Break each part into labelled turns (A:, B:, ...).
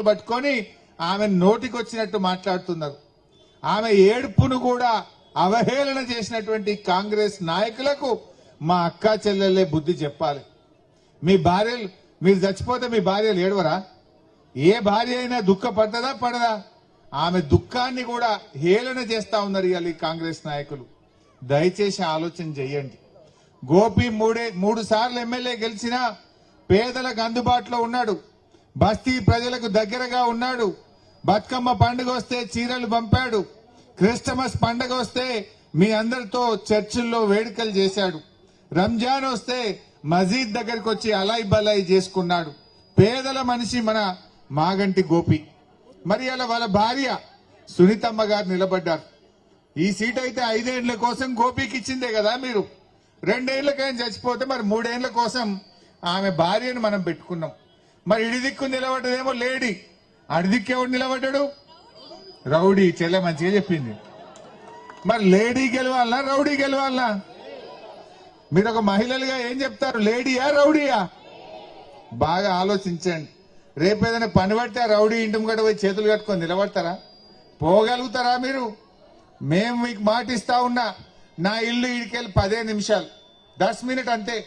A: పట్టుకొని ఆమె నోటికొచ్చినట్టు మాట్లాడుతున్నారు. ఆమె ఏడుపును కూడా అవహేళన చేసినటువంటి కాంగ్రెస్ నాయకులకు మా అక్క చెల్లెళ్ళే బుద్ధి చెప్పాలి. మీ భార్యలు మీరు చచ్చిపోతే మీ భార్యలు ఏడవరా? ఏ భార్య అయినా దుఃఖపడ్డదా పడదా? ఆమె దుఃఖాన్ని కూడా హేళన చేస్తా ఉన్నారు ఇవాళ ఈ కాంగ్రెస్ నాయకులు. దయచేసి ఆలోచన చెయ్యండి గోపి మూడే మూడు సార్లు ఎమ్మెల్యే గెలిచినా పేదలకు అందుబాటులో ఉన్నాడు. బస్తీ ప్రజలకు దగ్గరగా ఉన్నాడు. బతుకమ్మ పండుగ వస్తే చీరలు పంపాడు. క్రిస్టమస్ పండుగ వస్తే మీ అందరితో చర్చిల్లో వేడుకలు చేశాడు. రంజాన్ వస్తే మజీద్ దగ్గరకు వచ్చి అలాయి బలాయి చేసుకున్నాడు. పేదల మనిషి మన మాగంటి గోపి. మరి అలా వాళ్ళ భార్య సునీతమ్మ గారు నిలబడ్డారు. ఈ సీట్ అయితే ఐదేళ్ళ కోసం గోపికి ఇచ్చిందే కదా మీరు. రెండేళ్ళకైనా చచ్చిపోతే మరి మూడేళ్ళ కోసం ఆమె భార్యను మనం పెట్టుకున్నాం. మరి ఇడిదిక్కు నిలబడ్డదేమో లేడీ. అడిదిక్కు ఎవడు నిలబడ్డాడు? రౌడీ. చెల్లె మంచిగా చెప్పింది. మరి లేడీ గెలవాలనా రౌడీ గెలవాలనా? మీరు ఒక మహిళలుగా ఏం చెప్తారు? లేడీయా రౌడీయా? బాగా ఆలోచించండి. రేపు ఏదైనా పని పడితే ఆ రౌడీ ఇంటి ముంగట పోయి చేతులు కట్టుకొని నిలబడతారా? పోగలుగుతారా మీరు? మేము మీకు మాటిస్తా ఉన్నా. నా ఇల్లు ఇడికెళ్ళి పదే నిమిషాలు. దస్ మినిట్ అంతే.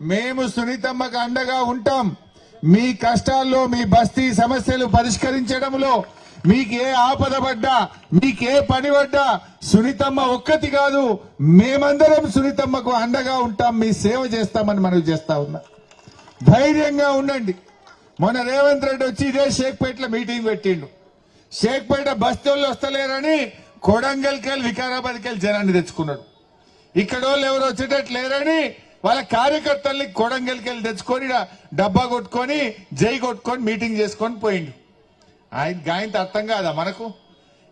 A: మేము సునీతమ్మకు అండగా ఉంటాం. మీ కష్టాల్లో మీ బస్తీ సమస్యలు పరిష్కరించడంలో మీకు ఏ ఆపద పడ్డా మీకే పని పడ్డా సునీతమ్మ ఒక్కటి కాదు మేమందరం సునీతమ్మకు అండగా ఉంటాం మీ సేవ చేస్తామని మనవి చేస్తా ఉన్నా. ధైర్యంగా ఉండండి. మొన్న రేవంత్ రెడ్డి వచ్చి ఇదే షేక్పేటలో మీటింగ్ పెట్టిండు. షేక్పేట బస్తీల్లో వస్తలేరని కొడంగల్కి వెళ్ళి వికారాబాద్కి వెళ్ళి జనాన్ని తెచ్చుకున్నాడు. ఇక్కడ వాళ్ళు ఎవరు వచ్చేటట్టు లేరని వాళ్ళ కార్యకర్తల్ని కొడంగల్కి వెళ్ళి తెచ్చుకొని ఈడ డబ్బా కొట్టుకొని జై కొట్టుకొని మీటింగ్ చేసుకొని పోయిండు. ఆయన గాయంత అర్థం కాదా మనకు?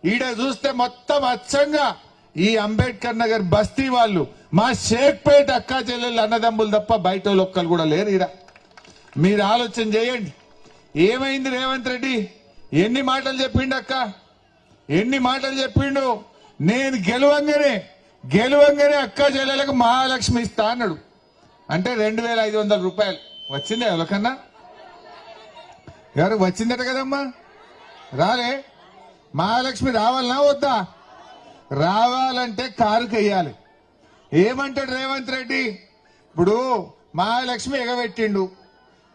A: ఈడ చూస్తే మొత్తం అచ్చంగా ఈ అంబేద్కర్ నగర్ బస్తీ వాళ్ళు మా షేక్పేట అక్కా చెల్లెళ్ళు అన్నదమ్ములు తప్ప బయట ఒక్కరు కూడా లేరు ఈడ. మీరు ఆలోచన చేయండి. ఏమైంది రేవంత్ రెడ్డి? ఎన్ని మాటలు చెప్పిండు అక్క? ఎన్ని మాటలు చెప్పిండు? నేను గెలవంగానే గెలవంగానే అక్క చెల్లెలకు మహాలక్ష్మి ఇస్తా అన్నాడు. అంటే రెండు వేల ఐదు వందల రూపాయలు. వచ్చిందే ఎవరికన్నా? ఎవరికి వచ్చిందట కదమ్మా? రాలే. మహాలక్ష్మి రావాలనా వద్దా? రావాలంటే కారుకి వెయ్యాలి ఏమంటాడు రేవంత్ రెడ్డి? ఇప్పుడు మహాలక్ష్మి ఎగబెట్టిండు.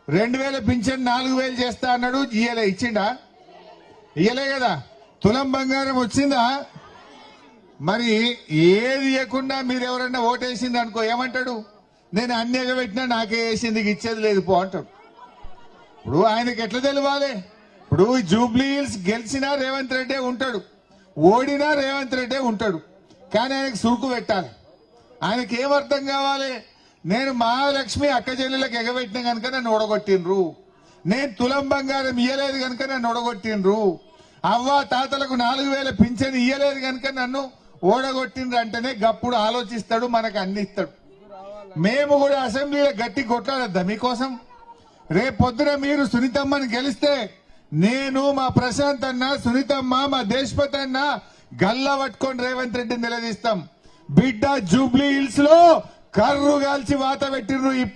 A: రెండు వేల పింఛన్ నాలుగు వేలు చేస్తా అన్నాడు. ఇయ్యలే ఇచ్చిండా? ఇయ్యలే కదా. తులం బంగారం వచ్చిందా? మరి ఏది ఇవ్వకుండా మీరు ఎవరన్నా ఓటేసింది అనుకో ఏమంటాడు? నేను అన్ని ఎగబెట్టినా నాకే వేసింది ఇచ్చేది లేదు పో అంటాడు. ఇప్పుడు ఆయనకి ఎట్లా తెలియాలి ఇప్పుడు జూబ్లీ హిల్స్ గెలిచినా రేవంత్ రెడ్డే ఉంటాడు. ఓడినా రేవంత్ రెడ్డే ఉంటాడు. కానీ ఆయనకు సురుకు పెట్టాలి. ఆయనకి ఏం అర్థం కావాలి? నేను మహాలక్ష్మి అక్క చెల్లెలకు ఎగబెట్టిన కనుక నన్ను ఓడగొట్టిండ్రు. నేను తులం బంగారం ఇయ్యలేదు కనుక నన్ను ఓడగొట్టిండ్రు. అవ్వ తాతలకు నాలుగు వేల పింఛన్ ఇయ్యలేదు కనుక నన్ను ఓడగొట్టిండ్రు అంటేనే గప్పుడు ఆలోచిస్తాడు మనకు అన్ని ఇస్తాడు. మేము కూడా అసెంబ్లీలో గట్టి కొట్లాడద్దా మీకోసం? రేపు పొద్దున మీరు సునీతమ్మని గెలిస్తే నేను మా ప్రశాంత్ అన్న సునీతమ్మ మా దేశపతి అన్న గల్లా పట్టుకొని రేవంత్ రెడ్డిని నిలదీస్తాం. బిడ్డ జూబ్లీ హిల్స్లో కర్రు కాల్చి వాత పెట్టిర్రు ఇప్పుడు